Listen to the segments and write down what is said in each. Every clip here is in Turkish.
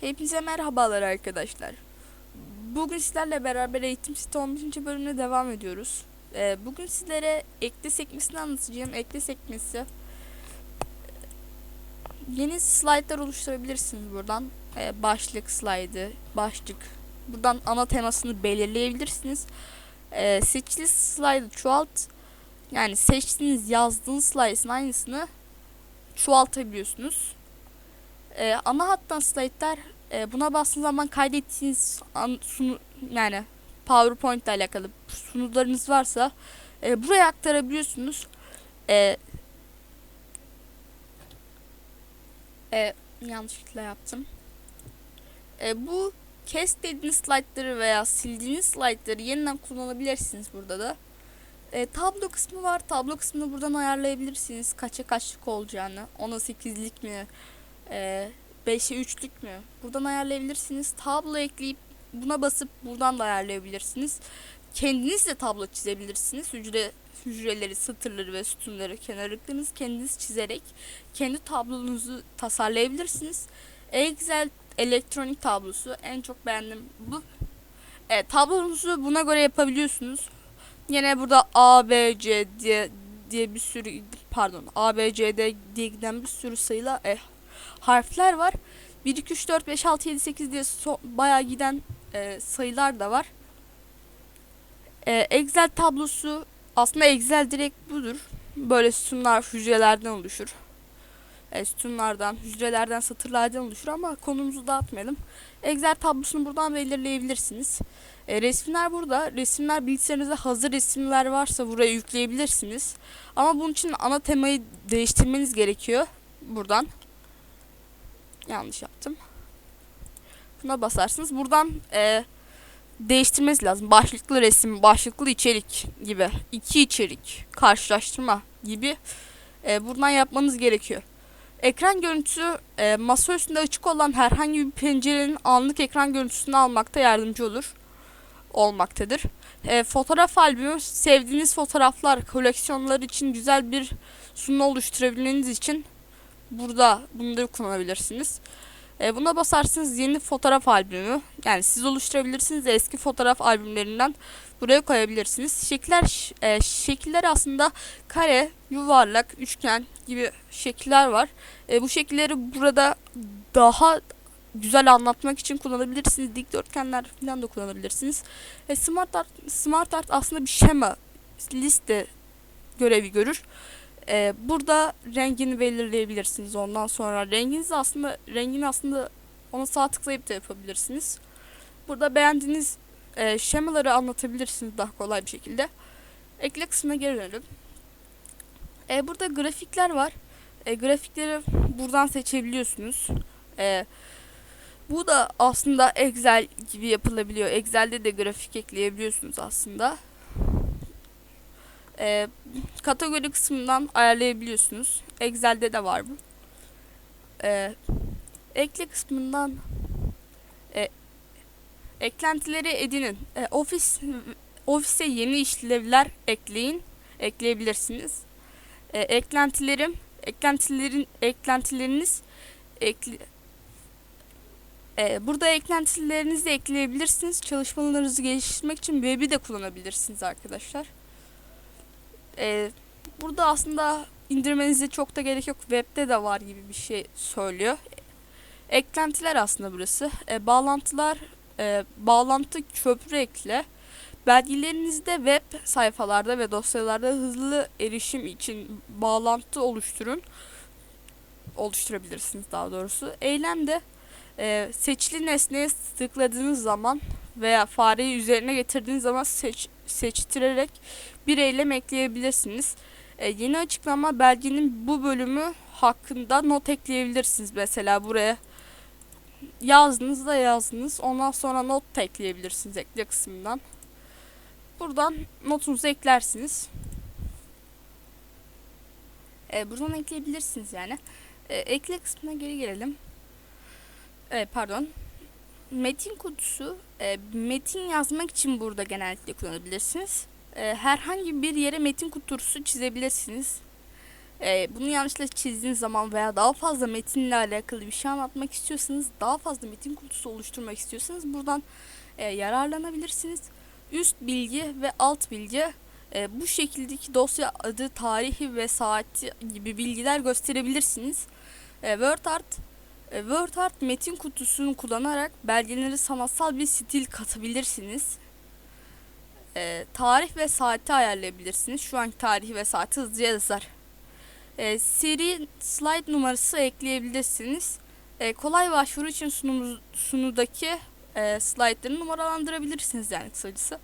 Hepinize merhabalar arkadaşlar. Bugün sizlerle beraber eğitim site 15. bölümüne devam ediyoruz. Ee, bugün sizlere ekle sekmesini anlatacağım. Ekle sekmesi. Yeni slaytlar oluşturabilirsiniz buradan. Ee, başlık slaydı, başlık. Buradan ana temasını belirleyebilirsiniz. Ee, seçili slaydı çoğalt. Yani seçtiğiniz yazdığınız slaytın aynısını çoğaltabiliyorsunuz. Ee, ana hattan slaytlar e, buna bastığınız zaman kaydettiğiniz an, sunu, yani PowerPoint ile alakalı sunularınız varsa e, buraya aktarabiliyorsunuz. E, e, yanlışlıkla yaptım. E, bu kes dediğiniz slaytları veya sildiğiniz slaytları yeniden kullanabilirsiniz burada da. E, tablo kısmı var. Tablo kısmını buradan ayarlayabilirsiniz. Kaça kaçlık olacağını. 10'a 8'lik mi? E, 5'e 3'lük mü? Buradan ayarlayabilirsiniz. Tablo ekleyip buna basıp buradan da ayarlayabilirsiniz. Kendiniz de tablo çizebilirsiniz. Hücre hücreleri, satırları ve sütunları, kenarlıklarınızı kendiniz çizerek kendi tablonuzu tasarlayabilirsiniz. Excel elektronik tablosu en çok beğendim bu. Evet, tablonuzu buna göre yapabiliyorsunuz. Yine burada A, B, C diye diye bir sürü pardon A, B, C, D diye giden bir sürü sayıla e, harfler var. 1, 2, 3, 4, 5, 6, 7, 8 diye so bayağı giden e, sayılar da var. E, Excel tablosu aslında Excel direkt budur. Böyle sütunlar hücrelerden oluşur. E, sütunlardan, hücrelerden, satırlardan oluşur ama konumuzu dağıtmayalım. Excel tablosunu buradan belirleyebilirsiniz. E, resimler burada. Resimler bilgisayarınızda hazır resimler varsa buraya yükleyebilirsiniz. Ama bunun için ana temayı değiştirmeniz gerekiyor. Buradan. Yanlış yaptım. Buna basarsınız. Buradan e, değiştirmeniz lazım. Başlıklı resim, başlıklı içerik gibi. iki içerik, karşılaştırma gibi e, buradan yapmanız gerekiyor. Ekran görüntüsü e, masa üstünde açık olan herhangi bir pencerenin anlık ekran görüntüsünü almakta yardımcı olur. Olmaktadır. E, fotoğraf albümü sevdiğiniz fotoğraflar, koleksiyonlar için güzel bir sunum oluşturabilmeniz için burada bunları kullanabilirsiniz. E, buna basarsınız yeni fotoğraf albümü. Yani siz oluşturabilirsiniz eski fotoğraf albümlerinden buraya koyabilirsiniz. Şekiller e, şekiller aslında kare, yuvarlak, üçgen gibi şekiller var. E, bu şekilleri burada daha güzel anlatmak için kullanabilirsiniz. Dikdörtgenler falan da kullanabilirsiniz. E, Smart Art, Smart Art aslında bir şema liste görevi görür. Ee, burada rengini belirleyebilirsiniz. Ondan sonra renginiz aslında rengini aslında ona sağ tıklayıp da yapabilirsiniz. Burada beğendiğiniz e, şemaları anlatabilirsiniz daha kolay bir şekilde. Ekle kısmına geri dönelim. E, burada grafikler var. E, grafikleri buradan seçebiliyorsunuz. E, bu da aslında Excel gibi yapılabiliyor. Excel'de de grafik ekleyebiliyorsunuz aslında. E, kategori kısmından ayarlayabiliyorsunuz. Excel'de de var bu. E, ekle kısmından e, eklentileri edinin. E, ofis ofise yeni işlevler ekleyin. Ekleyebilirsiniz. E, eklentilerim eklentilerin eklentileriniz ekli, e, burada eklentilerinizi de ekleyebilirsiniz. Çalışmalarınızı geliştirmek için web'i de kullanabilirsiniz arkadaşlar. Ee, burada aslında indirmenize çok da gerek yok. Web'de de var gibi bir şey söylüyor. Eklentiler aslında burası. E, bağlantılar, e, bağlantı köprü ekle. Belgelerinizde web sayfalarda ve dosyalarda hızlı erişim için bağlantı oluşturun. Oluşturabilirsiniz daha doğrusu. Eylemde e, seçili nesneye tıkladığınız zaman veya fareyi üzerine getirdiğiniz zaman seç, seçtirerek bir eylem ekleyebilirsiniz. E, yeni açıklama belgenin bu bölümü hakkında not ekleyebilirsiniz. Mesela buraya yazdınız da yazdınız. Ondan sonra not da ekleyebilirsiniz ekle kısmından. Buradan notunuzu eklersiniz. E, buradan ekleyebilirsiniz yani. E, ekle kısmına geri gelelim. E, pardon metin kutusu e, metin yazmak için burada genellikle kullanabilirsiniz. E, herhangi bir yere metin kutusu çizebilirsiniz. E, bunu yanlışlıkla çizdiğiniz zaman veya daha fazla metinle alakalı bir şey anlatmak istiyorsanız, daha fazla metin kutusu oluşturmak istiyorsanız buradan e, yararlanabilirsiniz. Üst bilgi ve alt bilgi bu şekildeki dosya adı, tarihi ve saati gibi bilgiler gösterebilirsiniz. WordArt WordArt metin kutusunu kullanarak belgelere sanatsal bir stil katabilirsiniz. E, tarih ve saati ayarlayabilirsiniz. Şu anki tarihi ve saati hızlıca yazar. E, seri slide numarası ekleyebilirsiniz. E, kolay başvuru için sunumuz, sunudaki e, slaytları numaralandırabilirsiniz yani kısacası.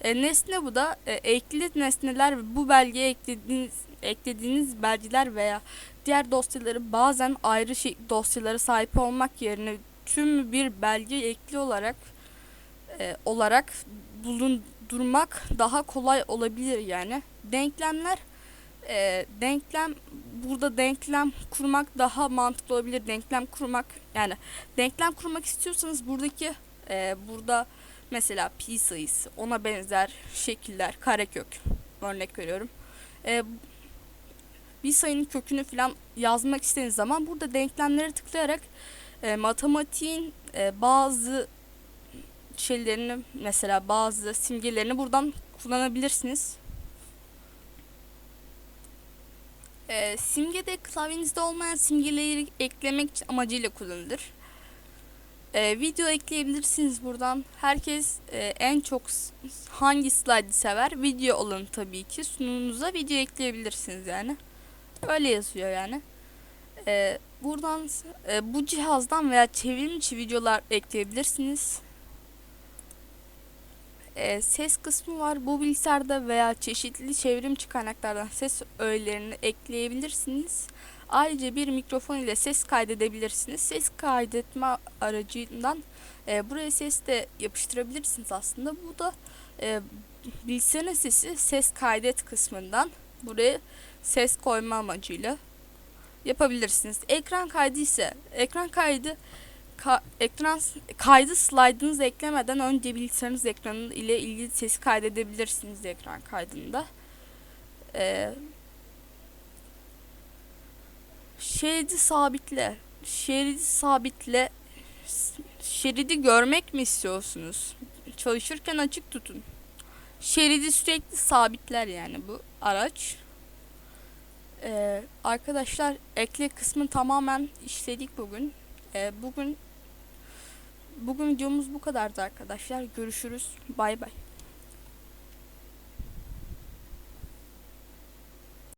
E, nesne bu da e, ekli nesneler ve bu belgeye eklediğiniz eklediğiniz belgeler veya diğer dosyaları bazen ayrı şey, dosyalara sahip olmak yerine tüm bir belge ekli olarak e, olarak bulundurmak daha kolay olabilir yani. Denklemler e, denklem burada denklem kurmak daha mantıklı olabilir. Denklem kurmak yani denklem kurmak istiyorsanız buradaki e, burada mesela pi sayısı ona benzer şekiller karekök örnek veriyorum. E, bir sayının kökünü falan yazmak istediğiniz zaman burada denklemleri tıklayarak e, matematiğin e, bazı şeylerini mesela bazı simgelerini buradan kullanabilirsiniz. E, simge de klavyenizde olmayan simgeleri eklemek amacıyla kullanılır. E, video ekleyebilirsiniz buradan. Herkes e, en çok hangi slide'ı sever? Video olanı tabii ki. Sunumunuza video ekleyebilirsiniz yani. Öyle yazıyor yani. Ee, buradan e, bu cihazdan veya çevrim içi videolar ekleyebilirsiniz. Ee, ses kısmı var. Bu bilgisayarda veya çeşitli çevrim içi kaynaklardan ses öğelerini ekleyebilirsiniz. Ayrıca bir mikrofon ile ses kaydedebilirsiniz. Ses kaydetme aracından e, buraya ses de yapıştırabilirsiniz aslında. Bu da e, bilgisayarın sesi ses kaydet kısmından buraya ses koyma amacıyla yapabilirsiniz. Ekran kaydı ise ekran kaydı ka, ekran kaydı slaytınızı eklemeden önce bilgisayarınız ekranı ile ilgili sesi kaydedebilirsiniz ekran kaydında. Ee, şeridi sabitle. Şeridi sabitle. Şeridi görmek mi istiyorsunuz? Çalışırken açık tutun. Şeridi sürekli sabitler yani bu araç. Ee, arkadaşlar ekle kısmı tamamen işledik bugün. Ee, bugün bugün videomuz bu kadardı arkadaşlar. Görüşürüz. Bay bay.